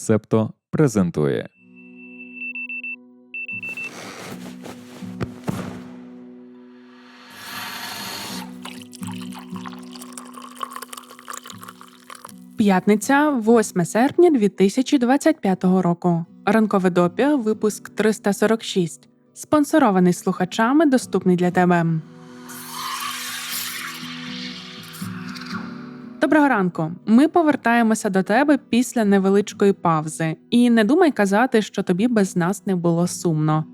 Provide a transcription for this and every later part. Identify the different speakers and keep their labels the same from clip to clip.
Speaker 1: Септо презентує.
Speaker 2: П'ятниця, 8 серпня 2025 року. Ранкове допіо, випуск 346. Спонсорований слухачами, доступний для тебе. Доброго ранку. Ми повертаємося до тебе після невеличкої павзи. І не думай казати, що тобі без нас не було сумно.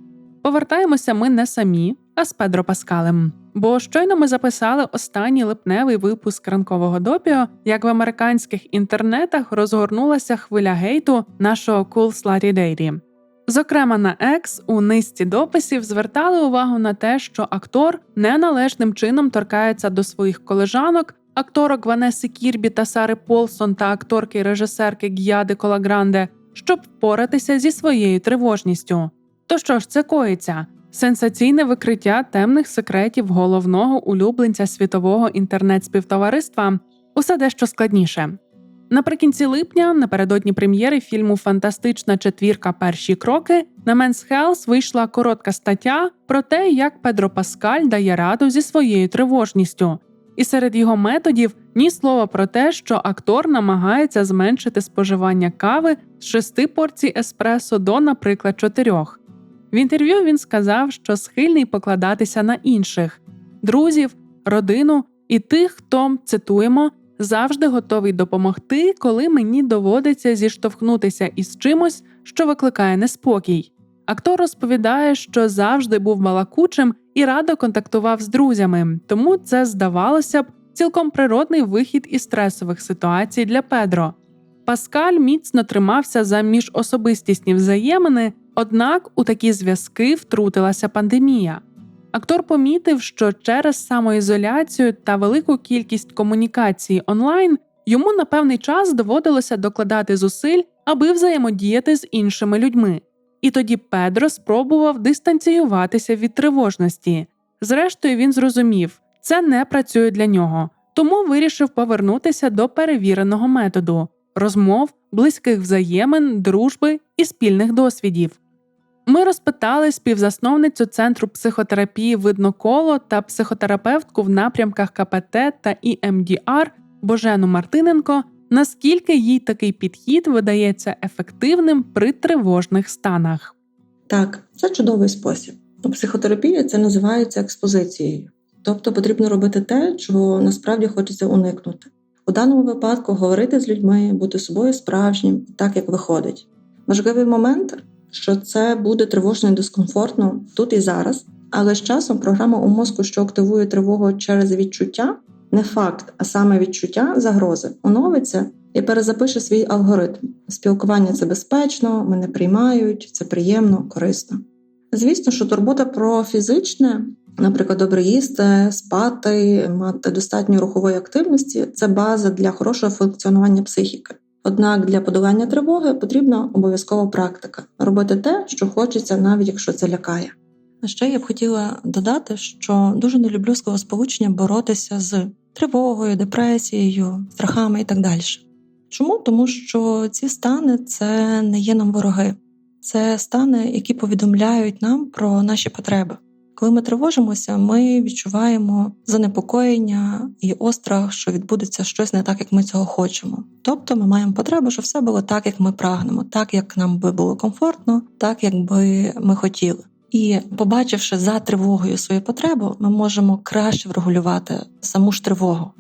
Speaker 2: Повертаємося ми не самі, а з Педро Паскалем. Бо щойно ми записали останній липневий випуск ранкового допіо, як в американських інтернетах розгорнулася хвиля гейту нашого Cool Slutty Daddy. Зокрема, на X у низці дописів звертали увагу на те, що актор неналежним чином торкається до своїх колежанок, акторок Ванеси Кірбі та Сари Полсон та акторки і режисерки Г'яди Колагранде, щоб впоратися зі своєю тривожністю. То що ж це коїться? Сенсаційне викриття темних секретів головного улюбленця світового інтернет-співтовариства усе дещо складніше. Наприкінці липня, напередодні прем'єри фільму Фантастична четвірка Перші кроки на Men's Health вийшла коротка стаття про те, як Педро Паскаль дає раду зі своєю тривожністю, і серед його методів ні слова про те, що актор намагається зменшити споживання кави з шести порцій еспресо до, наприклад, чотирьох. В інтерв'ю він сказав, що схильний покладатися на інших друзів, родину і тих, хто цитуємо, завжди готовий допомогти, коли мені доводиться зіштовхнутися із чимось, що викликає неспокій. Актор розповідає, що завжди був балакучим і радо контактував з друзями, тому це здавалося б цілком природний вихід із стресових ситуацій для Педро. Паскаль міцно тримався за міжособистісні взаємини, однак у такі зв'язки втрутилася пандемія. Актор помітив, що через самоізоляцію та велику кількість комунікації онлайн йому на певний час доводилося докладати зусиль, аби взаємодіяти з іншими людьми. І тоді Педро спробував дистанціюватися від тривожності. Зрештою, він зрозумів, це не працює для нього, тому вирішив повернутися до перевіреного методу розмов, близьких взаємин, дружби і спільних досвідів. Ми розпитали співзасновницю Центру психотерапії Видноколо та психотерапевтку в напрямках КПТ та ІМДР Божену Мартиненко, наскільки їй такий підхід видається ефективним при тривожних станах.
Speaker 3: Так, це чудовий спосіб. У психотерапії це називається експозицією, тобто потрібно робити те, чого насправді хочеться уникнути. У даному випадку говорити з людьми, бути собою справжнім, так як виходить. Важливий момент, що це буде тривожно і дискомфортно тут і зараз, але з часом програма у мозку, що активує тривогу через відчуття, не факт, а саме відчуття загрози, оновиться і перезапише свій алгоритм. Спілкування це безпечно, мене приймають, це приємно, корисно. Звісно, що турбота про фізичне, наприклад, добре їсти, спати, мати достатньо рухової активності це база для хорошого функціонування психіки. Однак для подолання тривоги потрібна обов'язкова практика робити те, що хочеться, навіть якщо це лякає. Ще я б хотіла додати, що дуже не люблю словосполучення боротися з тривогою, депресією, страхами і так далі. Чому? Тому що ці стани це не є нам вороги, це стани, які повідомляють нам про наші потреби. Коли ми тривожимося, ми відчуваємо занепокоєння і острах, що відбудеться щось не так, як ми цього хочемо. Тобто ми маємо потребу, щоб все було так, як ми прагнемо, так як нам би було комфортно, так як би ми хотіли. І побачивши за тривогою свою потребу, ми можемо краще врегулювати саму ж тривогу.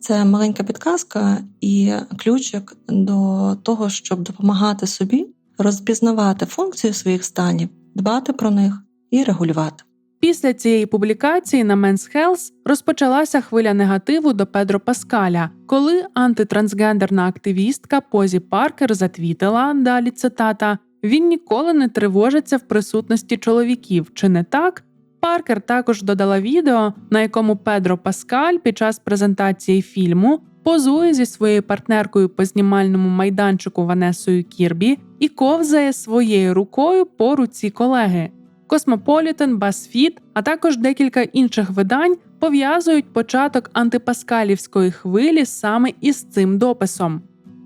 Speaker 3: Це маленька підказка і ключик до того, щоб допомагати собі розпізнавати функцію своїх станів, дбати про них і регулювати.
Speaker 2: Після цієї публікації на Men's Health розпочалася хвиля негативу до Педро Паскаля, коли антитрансгендерна активістка Позі Паркер затвітила далі цитата: він ніколи не тривожиться в присутності чоловіків, чи не так? Паркер також додала відео, на якому Педро Паскаль під час презентації фільму позує зі своєю партнеркою по знімальному майданчику Ванесою Кірбі і ковзає своєю рукою по руці колеги. Космополітен, BuzzFeed, а також декілька інших видань пов'язують початок антипаскалівської хвилі саме із цим дописом.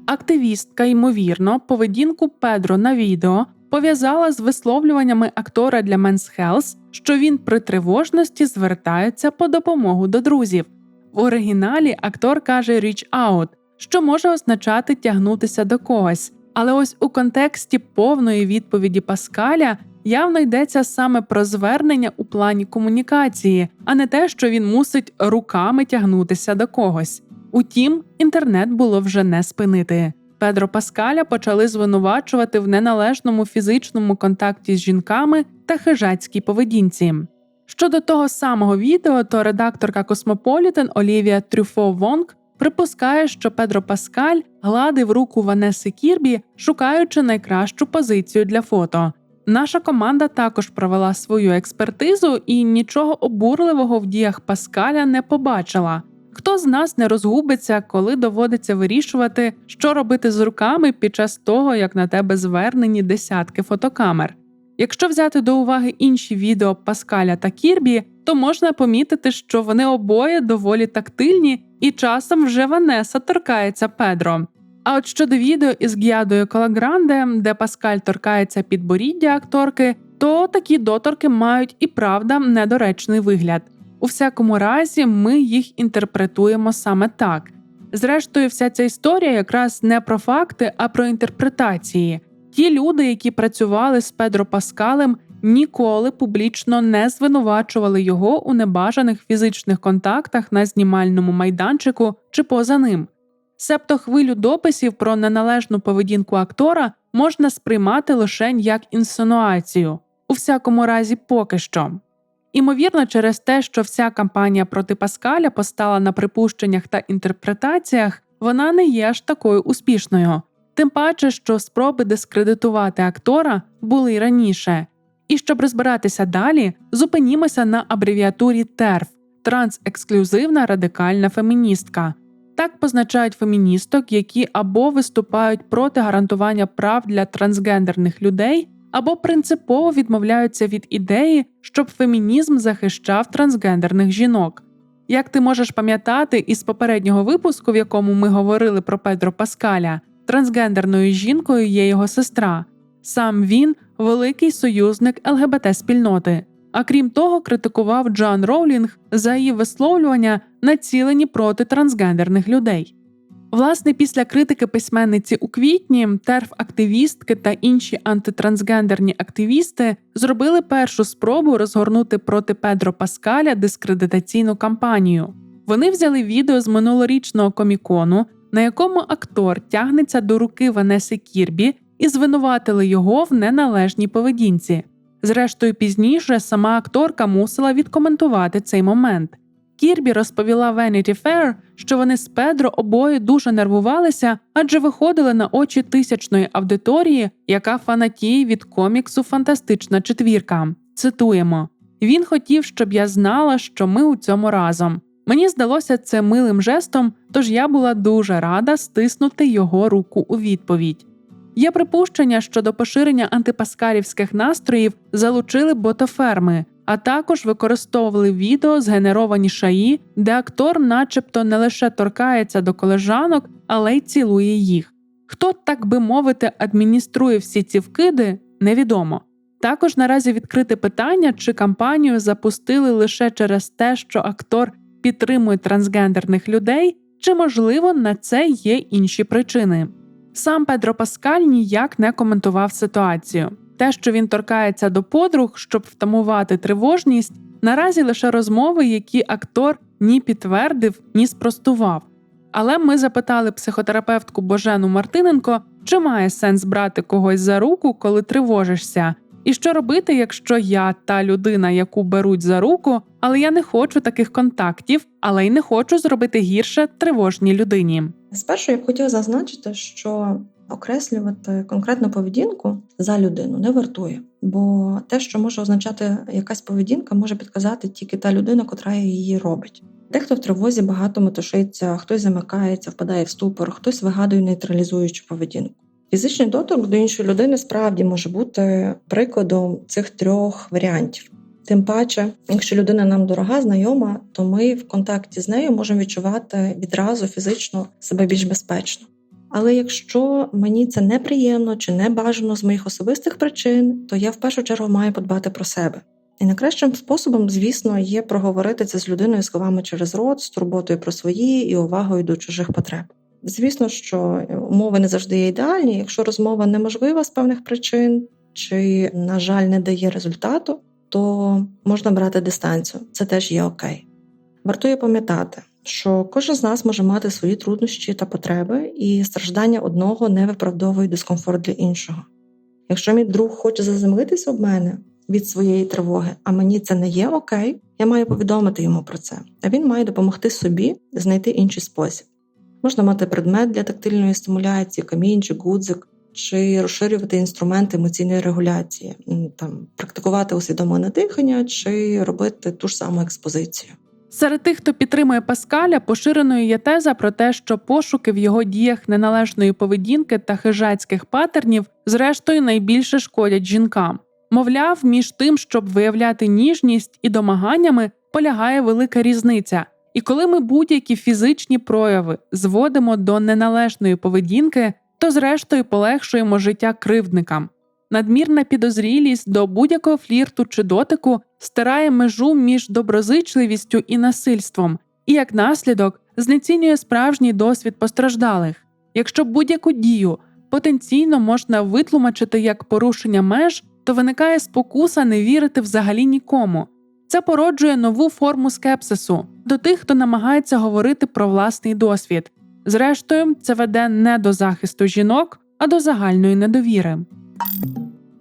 Speaker 2: Активістка, ймовірно, поведінку Педро на відео пов'язала з висловлюваннями актора для Men's Health, що він при тривожності звертається по допомогу до друзів. В оригіналі актор каже «reach out», що може означати тягнутися до когось. Але ось у контексті повної відповіді Паскаля явно йдеться саме про звернення у плані комунікації, а не те, що він мусить руками тягнутися до когось. Утім, інтернет було вже не спинити. Педро Паскаля почали звинувачувати в неналежному фізичному контакті з жінками та хижацькій поведінці. Щодо того самого відео, то редакторка Космополітен Олівія Трюфо Вонг припускає, що Педро Паскаль гладив руку Ванеси Кірбі, шукаючи найкращу позицію для фото. Наша команда також провела свою експертизу і нічого обурливого в діях Паскаля не побачила. Хто з нас не розгубиться, коли доводиться вирішувати, що робити з руками під час того, як на тебе звернені десятки фотокамер? Якщо взяти до уваги інші відео Паскаля та Кірбі, то можна помітити, що вони обоє доволі тактильні, і часом вже Ванеса торкається Педро. А от щодо відео із Гіадою Калагранде, де Паскаль торкається підборіддя акторки, то такі доторки мають і правда недоречний вигляд. У всякому разі, ми їх інтерпретуємо саме так. Зрештою, вся ця історія якраз не про факти, а про інтерпретації. Ті люди, які працювали з Педро Паскалем, ніколи публічно не звинувачували його у небажаних фізичних контактах на знімальному майданчику чи поза ним. Себто хвилю дописів про неналежну поведінку актора можна сприймати лише як інсинуацію, у всякому разі, поки що. Імовірно, через те, що вся кампанія проти Паскаля постала на припущеннях та інтерпретаціях, вона не є аж такою успішною, тим паче, що спроби дискредитувати актора були й раніше. І щоб розбиратися далі, зупинімося на абревіатурі ТЕРФ трансексклюзивна радикальна феміністка. Так позначають феміністок, які або виступають проти гарантування прав для трансгендерних людей, або принципово відмовляються від ідеї, щоб фемінізм захищав трансгендерних жінок. Як ти можеш пам'ятати із попереднього випуску, в якому ми говорили про Педро Паскаля, трансгендерною жінкою є його сестра. Сам він великий союзник ЛГБТ спільноти. А крім того, критикував Джоан Роулінг за її висловлювання, націлені проти трансгендерних людей. Власне, після критики письменниці у квітні терф-активістки та інші антитрансгендерні активісти зробили першу спробу розгорнути проти Педро Паскаля дискредитаційну кампанію. Вони взяли відео з минулорічного комікону, на якому актор тягнеться до руки Ванеси Кірбі і звинуватили його в неналежній поведінці. Зрештою, пізніше сама акторка мусила відкоментувати цей момент. Кірбі розповіла Vanity Fair, що вони з Педро обоє дуже нервувалися, адже виходили на очі тисячної аудиторії, яка фанатіє від коміксу Фантастична четвірка. Цитуємо: він хотів, щоб я знала, що ми у цьому разом. Мені здалося це милим жестом, тож я була дуже рада стиснути його руку у відповідь. Є припущення, що до поширення антипаскалівських настроїв залучили ботоферми, а також використовували відео, згенеровані шаї, де актор, начебто, не лише торкається до колежанок, але й цілує їх. Хто, так би мовити, адмініструє всі ці вкиди, невідомо. Також наразі відкрите питання, чи кампанію запустили лише через те, що актор підтримує трансгендерних людей, чи можливо на це є інші причини. Сам Педро Паскаль ніяк не коментував ситуацію. Те, що він торкається до подруг, щоб втамувати тривожність, наразі лише розмови, які актор ні підтвердив, ні спростував. Але ми запитали психотерапевтку Божену Мартиненко, чи має сенс брати когось за руку, коли тривожишся, і що робити, якщо я та людина, яку беруть за руку, але я не хочу таких контактів, але й не хочу зробити гірше тривожній людині.
Speaker 3: Спершу я б хотіла зазначити, що окреслювати конкретну поведінку за людину не вартує, бо те, що може означати якась поведінка, може підказати тільки та людина, котра її робить. Дехто в тривозі багато метушиться, хтось замикається, впадає в ступор, хтось вигадує нейтралізуючу поведінку. Фізичний доторк до іншої людини справді може бути прикладом цих трьох варіантів. Тим паче, якщо людина нам дорога, знайома, то ми в контакті з нею можемо відчувати відразу фізично себе більш безпечно. Але якщо мені це неприємно чи не бажано з моїх особистих причин, то я в першу чергу маю подбати про себе. І найкращим способом, звісно, є проговорити це з людиною словами через рот, з турботою про свої і увагою до чужих потреб. Звісно, що умови не завжди є ідеальні. Якщо розмова неможлива з певних причин, чи, на жаль, не дає результату, то можна брати дистанцію. Це теж є окей. Вартує пам'ятати, що кожен з нас може мати свої труднощі та потреби, і страждання одного не виправдовує дискомфорт для іншого. Якщо мій друг хоче заземлитися об мене від своєї тривоги, а мені це не є окей, я маю повідомити йому про це, а він має допомогти собі знайти інший спосіб. Можна мати предмет для тактильної стимуляції, камінчик, гудзик, чи розширювати інструменти емоційної регуляції, там практикувати усвідомлене дихання, чи робити ту ж саму експозицію.
Speaker 2: Серед тих, хто підтримує Паскаля, поширеною є теза про те, що пошуки в його діях неналежної поведінки та хижацьких патернів, зрештою, найбільше шкодять жінкам. Мовляв, між тим, щоб виявляти ніжність і домаганнями, полягає велика різниця. І коли ми будь-які фізичні прояви зводимо до неналежної поведінки, то зрештою полегшуємо життя кривдникам. Надмірна підозрілість до будь-якого флірту чи дотику стирає межу між доброзичливістю і насильством, і як наслідок знецінює справжній досвід постраждалих. Якщо будь-яку дію потенційно можна витлумачити як порушення меж, то виникає спокуса не вірити взагалі нікому. Це породжує нову форму скепсису до тих, хто намагається говорити про власний досвід. Зрештою, це веде не до захисту жінок, а до загальної недовіри.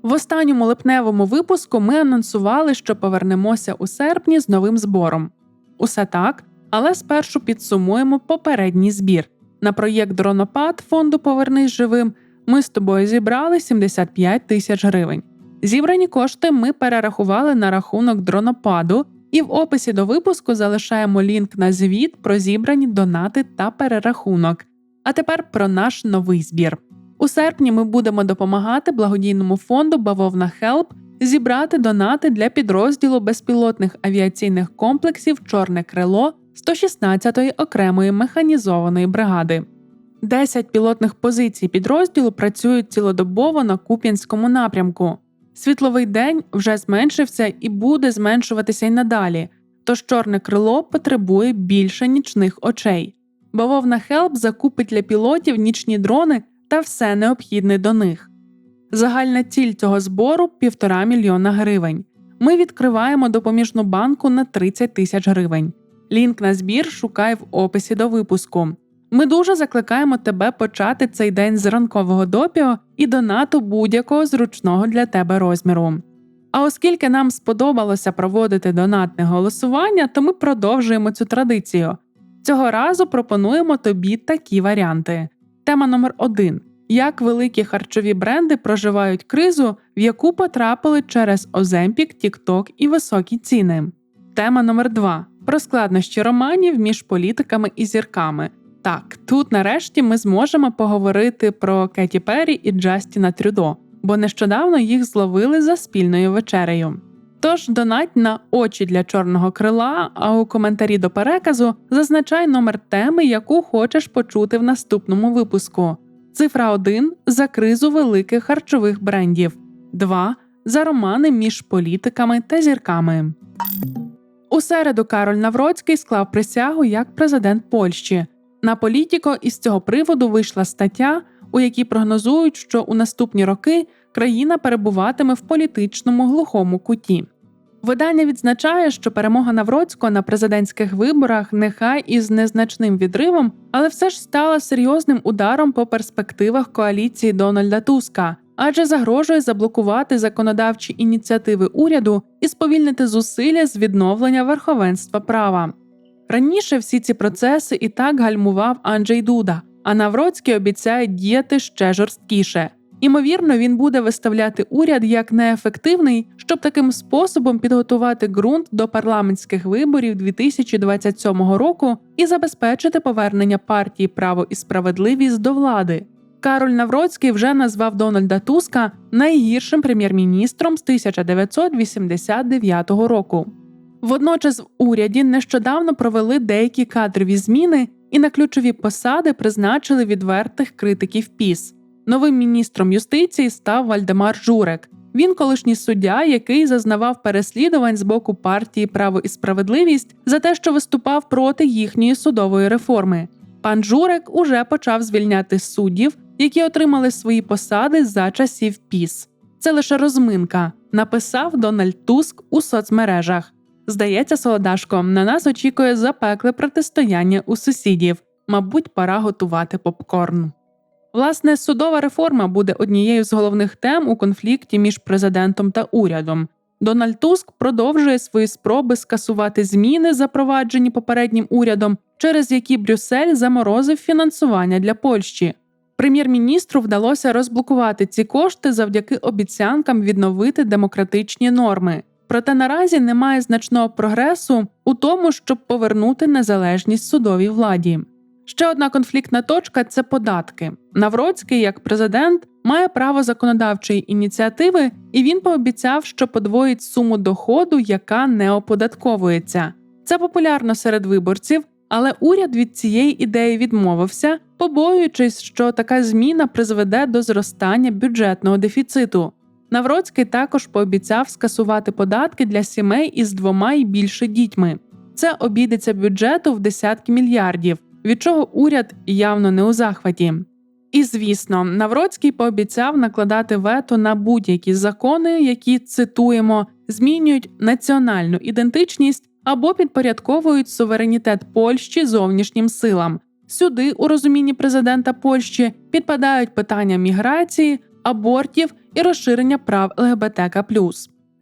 Speaker 2: В останньому липневому випуску ми анонсували, що повернемося у серпні з новим збором. Усе так, але спершу підсумуємо попередній збір. На проєкт Дронопад фонду Повернись живим ми з тобою зібрали 75 тисяч гривень. Зібрані кошти ми перерахували на рахунок дронопаду, і в описі до випуску залишаємо лінк на звіт про зібрані донати та перерахунок. А тепер про наш новий збір. У серпні ми будемо допомагати благодійному фонду Бавовна Хелп зібрати донати для підрозділу безпілотних авіаційних комплексів Чорне крило 116-ї окремої механізованої бригади. 10 пілотних позицій підрозділу працюють цілодобово на Куп'янському напрямку. Світловий день вже зменшився і буде зменшуватися й надалі, тож чорне крило потребує більше нічних очей. Бавовна Хелп закупить для пілотів нічні дрони та все необхідне до них. Загальна ціль цього збору півтора мільйона гривень. Ми відкриваємо допоміжну банку на 30 тисяч гривень. Лінк на збір шукай в описі до випуску. Ми дуже закликаємо тебе почати цей день з ранкового допіо і донату будь-якого зручного для тебе розміру. А оскільки нам сподобалося проводити донатне голосування, то ми продовжуємо цю традицію. Цього разу пропонуємо тобі такі варіанти. Тема номер 1 як великі харчові бренди проживають кризу, в яку потрапили через Оземпік, Тікток і високі ціни. Тема номер 2 про складнощі романів між політиками і зірками. Так, тут нарешті ми зможемо поговорити про Кеті Перрі і Джастіна Трюдо, бо нещодавно їх зловили за спільною вечерею. Тож донать на очі для чорного крила, а у коментарі до переказу зазначай номер теми, яку хочеш почути в наступному випуску. Цифра 1 за кризу великих харчових брендів, 2 за романи між політиками та зірками. У середу Кароль Навроцький склав присягу як президент Польщі. На політіко із цього приводу вийшла стаття, у якій прогнозують, що у наступні роки країна перебуватиме в політичному глухому куті. Видання відзначає, що перемога Навроцького на президентських виборах нехай із незначним відривом, але все ж стала серйозним ударом по перспективах коаліції Дональда Туска, адже загрожує заблокувати законодавчі ініціативи уряду і сповільнити зусилля з відновлення верховенства права. Раніше всі ці процеси і так гальмував Анджей Дуда, а Навроцький обіцяє діяти ще жорсткіше. Імовірно, він буде виставляти уряд як неефективний, щоб таким способом підготувати ґрунт до парламентських виборів 2027 року і забезпечити повернення партії Право і справедливість до влади. Кароль Навроцький вже назвав Дональда Туска найгіршим прем'єр-міністром з 1989 року. Водночас в уряді нещодавно провели деякі кадрові зміни, і на ключові посади призначили відвертих критиків ПІС. Новим міністром юстиції став Вальдемар Журек. Він колишній суддя, який зазнавав переслідувань з боку партії Право і справедливість за те, що виступав проти їхньої судової реформи. Пан Журек уже почав звільняти суддів, які отримали свої посади за часів ПІС. Це лише розминка, написав Дональд Туск у соцмережах. Здається, солодашко, на нас очікує запекле протистояння у сусідів. Мабуть, пора готувати попкорн. Власне, судова реформа буде однією з головних тем у конфлікті між президентом та урядом. Дональд Туск продовжує свої спроби скасувати зміни, запроваджені попереднім урядом, через які Брюссель заморозив фінансування для Польщі. Прем'єр-міністру вдалося розблокувати ці кошти завдяки обіцянкам відновити демократичні норми. Проте наразі немає значного прогресу у тому, щоб повернути незалежність судовій владі. Ще одна конфліктна точка це податки. Навроцький, як президент, має право законодавчої ініціативи, і він пообіцяв, що подвоїть суму доходу, яка не оподатковується. Це популярно серед виборців, але уряд від цієї ідеї відмовився, побоюючись, що така зміна призведе до зростання бюджетного дефіциту. Навроцький також пообіцяв скасувати податки для сімей із двома і більше дітьми. Це обійдеться бюджету в десятки мільярдів, від чого уряд явно не у захваті. І звісно, Навроцький пообіцяв накладати вето на будь-які закони, які цитуємо, змінюють національну ідентичність або підпорядковують суверенітет Польщі зовнішнім силам. Сюди, у розумінні президента Польщі, підпадають питання міграції, абортів і розширення прав ЛГБТК.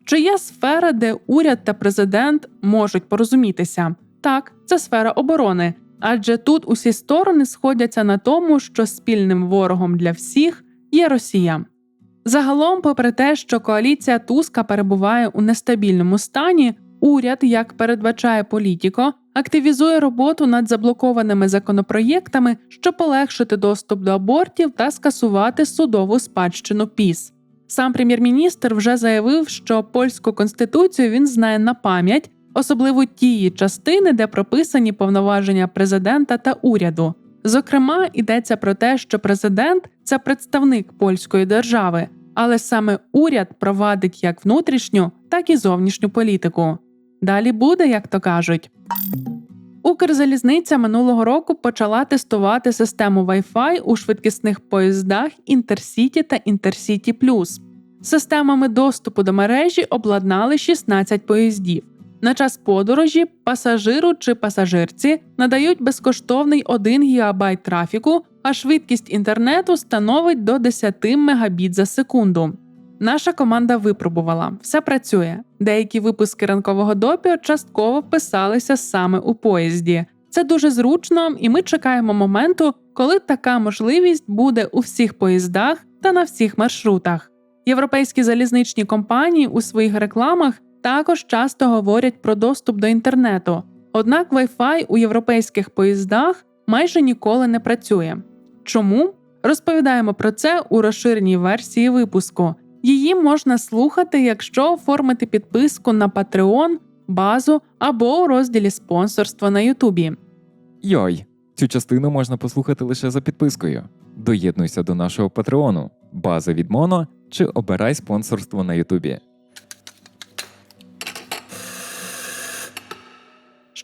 Speaker 2: Чи є сфера, де уряд та президент можуть порозумітися? Так, це сфера оборони, адже тут усі сторони сходяться на тому, що спільним ворогом для всіх є Росія. Загалом, попри те, що коаліція Туска перебуває у нестабільному стані, уряд, як передбачає політіко, активізує роботу над заблокованими законопроєктами, щоб полегшити доступ до абортів та скасувати судову спадщину ПІС. Сам прем'єр-міністр вже заявив, що польську конституцію він знає на пам'ять, особливо тії частини, де прописані повноваження президента та уряду. Зокрема, йдеться про те, що президент це представник польської держави, але саме уряд провадить як внутрішню, так і зовнішню політику. Далі буде, як то кажуть. Укрзалізниця минулого року почала тестувати систему Wi-Fi у швидкісних поїздах Інтерсіті та Інтерсіті Плюс. Системами доступу до мережі обладнали 16 поїздів. На час подорожі пасажиру чи пасажирці надають безкоштовний 1 ГБ трафіку, а швидкість інтернету становить до 10 Мбіт за секунду. Наша команда випробувала, все працює. Деякі випуски ранкового допіо частково писалися саме у поїзді. Це дуже зручно, і ми чекаємо моменту, коли така можливість буде у всіх поїздах та на всіх маршрутах. Європейські залізничні компанії у своїх рекламах також часто говорять про доступ до інтернету. Однак Wi-Fi у європейських поїздах майже ніколи не працює. Чому? Розповідаємо про це у розширеній версії випуску. Її можна слухати, якщо оформити підписку на Patreon, базу або у розділі спонсорство на Ютубі.
Speaker 1: Йой, цю частину можна послухати лише за підпискою. Доєднуйся до нашого патреону, база від Моно чи обирай спонсорство на Ютубі.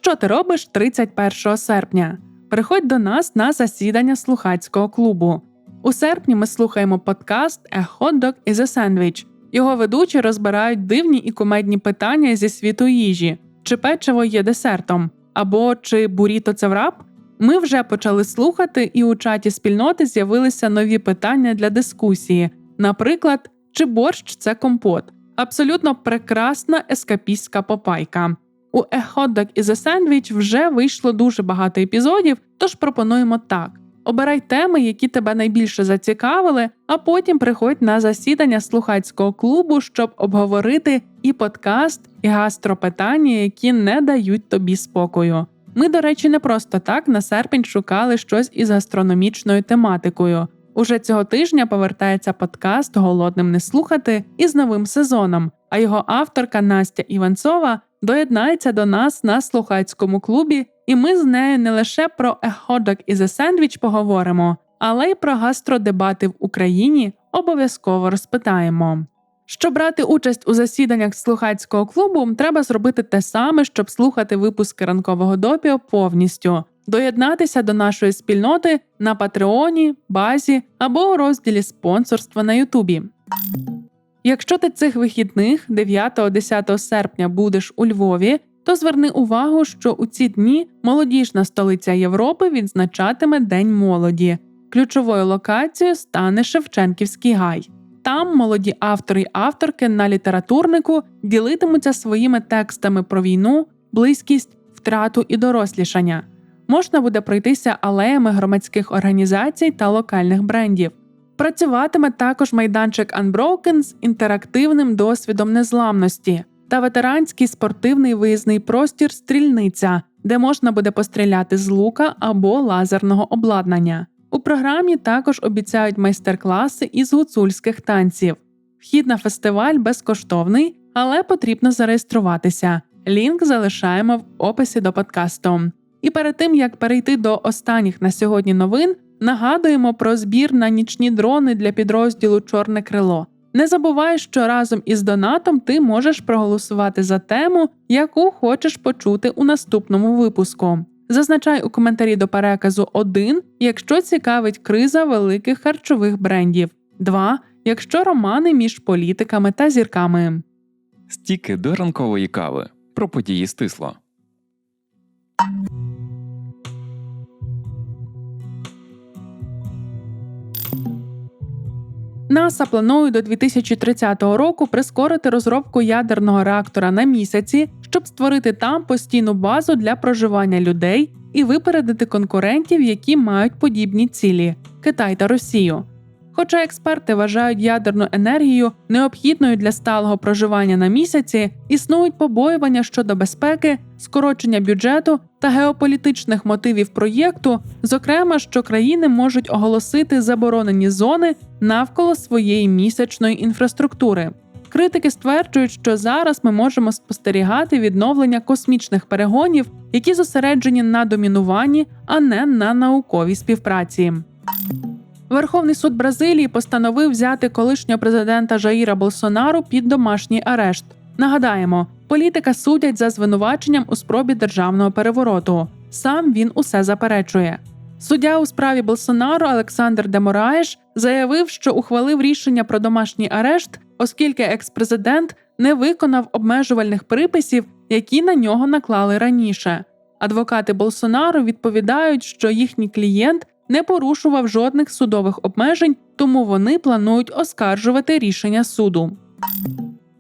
Speaker 2: Що ти робиш 31 серпня? Приходь до нас на засідання слухацького клубу. У серпні ми слухаємо подкаст «A hot dog is a sandwich». Його ведучі розбирають дивні і кумедні питання зі світу їжі: чи печиво є десертом, або чи буріто це враб? Ми вже почали слухати, і у чаті спільноти з'явилися нові питання для дискусії. Наприклад, чи борщ це компот? Абсолютно прекрасна ескапістська попайка. У «A hot dog is sandwich» вже вийшло дуже багато епізодів, тож пропонуємо так. Обирай теми, які тебе найбільше зацікавили, а потім приходь на засідання слухацького клубу, щоб обговорити і подкаст, і гастропитання, які не дають тобі спокою. Ми, до речі, не просто так на серпень шукали щось із гастрономічною тематикою. Уже цього тижня повертається подкаст Голодним не слухати із новим сезоном. А його авторка Настя Іванцова доєднається до нас на слухацькому клубі, і ми з нею не лише про «A hot dog is a sandwich» поговоримо, але й про гастродебати в Україні обов'язково розпитаємо. Щоб брати участь у засіданнях слухацького клубу, треба зробити те саме, щоб слухати випуски ранкового допіо повністю, доєднатися до нашої спільноти на Патреоні, базі або у розділі спонсорства на Ютубі. Якщо ти цих вихідних 9-10 серпня будеш у Львові, то зверни увагу, що у ці дні молодіжна столиця Європи відзначатиме День молоді. Ключовою локацією стане Шевченківський гай. Там молоді автори й авторки на літературнику ділитимуться своїми текстами про війну, близькість, втрату і дорослішання. Можна буде пройтися алеями громадських організацій та локальних брендів. Працюватиме також майданчик Unbroken з інтерактивним досвідом незламності та ветеранський спортивний виїзний простір Стрільниця, де можна буде постріляти з лука або лазерного обладнання. У програмі також обіцяють майстер-класи із гуцульських танців. Вхід на фестиваль безкоштовний, але потрібно зареєструватися. Лінк залишаємо в описі до подкасту. І перед тим як перейти до останніх на сьогодні новин, нагадуємо про збір на нічні дрони для підрозділу Чорне крило. Не забувай, що разом із донатом ти можеш проголосувати за тему, яку хочеш почути у наступному випуску. Зазначай у коментарі до переказу 1, якщо цікавить криза великих харчових брендів, 2, якщо романи між політиками та зірками.
Speaker 1: Стіки до ранкової кави про події стисло.
Speaker 2: НАСА планує до 2030 року прискорити розробку ядерного реактора на місяці, щоб створити там постійну базу для проживання людей і випередити конкурентів, які мають подібні цілі Китай та Росію. Хоча експерти вважають ядерну енергію необхідною для сталого проживання на місяці, існують побоювання щодо безпеки, скорочення бюджету та геополітичних мотивів проєкту, зокрема, що країни можуть оголосити заборонені зони навколо своєї місячної інфраструктури. Критики стверджують, що зараз ми можемо спостерігати відновлення космічних перегонів, які зосереджені на домінуванні, а не на науковій співпраці. Верховний суд Бразилії постановив взяти колишнього президента Жаїра Болсонару під домашній арешт. Нагадаємо, політика судять за звинуваченням у спробі державного перевороту. Сам він усе заперечує. Суддя у справі Болсонару Олександр Демораєш заявив, що ухвалив рішення про домашній арешт, оскільки експрезидент не виконав обмежувальних приписів, які на нього наклали раніше. Адвокати Болсонару відповідають, що їхній клієнт не порушував жодних судових обмежень, тому вони планують оскаржувати рішення суду.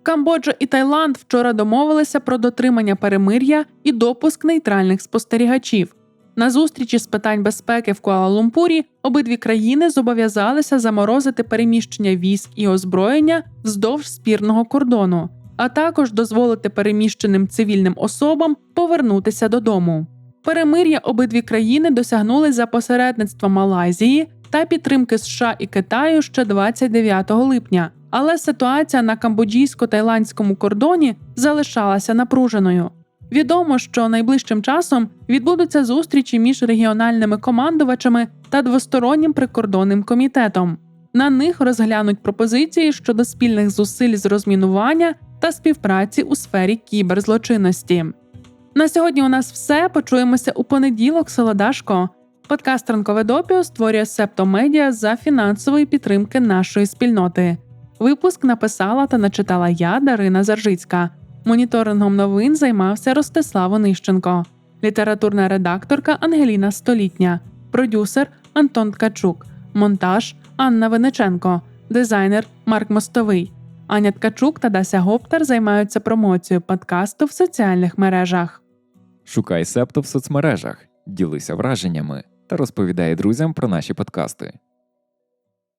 Speaker 2: Камбоджа і Таїланд вчора домовилися про дотримання перемир'я і допуск нейтральних спостерігачів. На зустрічі з питань безпеки в Куала-Лумпурі обидві країни зобов'язалися заморозити переміщення військ і озброєння вздовж спірного кордону, а також дозволити переміщеним цивільним особам повернутися додому. Перемир'я обидві країни досягнули за посередництва Малайзії та підтримки США і Китаю ще 29 липня, але ситуація на камбоджійсько-тайландському кордоні залишалася напруженою. Відомо, що найближчим часом відбудуться зустрічі між регіональними командувачами та двостороннім прикордонним комітетом. На них розглянуть пропозиції щодо спільних зусиль з розмінування та співпраці у сфері кіберзлочинності. На сьогодні у нас все. Почуємося у понеділок, Солодашко. Подкаст Ранкове допіо створює Септо Медіа за фінансової підтримки нашої спільноти. Випуск написала та начитала я, Дарина Заржицька. Моніторингом новин займався Ростислав Онищенко, літературна редакторка Ангеліна Столітня, продюсер Антон Ткачук, монтаж Анна Вениченко, дизайнер Марк Мостовий. Аня Ткачук та Дася Гоптар займаються промоцією подкасту в соціальних мережах.
Speaker 1: Шукай септо в соцмережах, ділися враженнями та розповідай друзям про наші подкасти.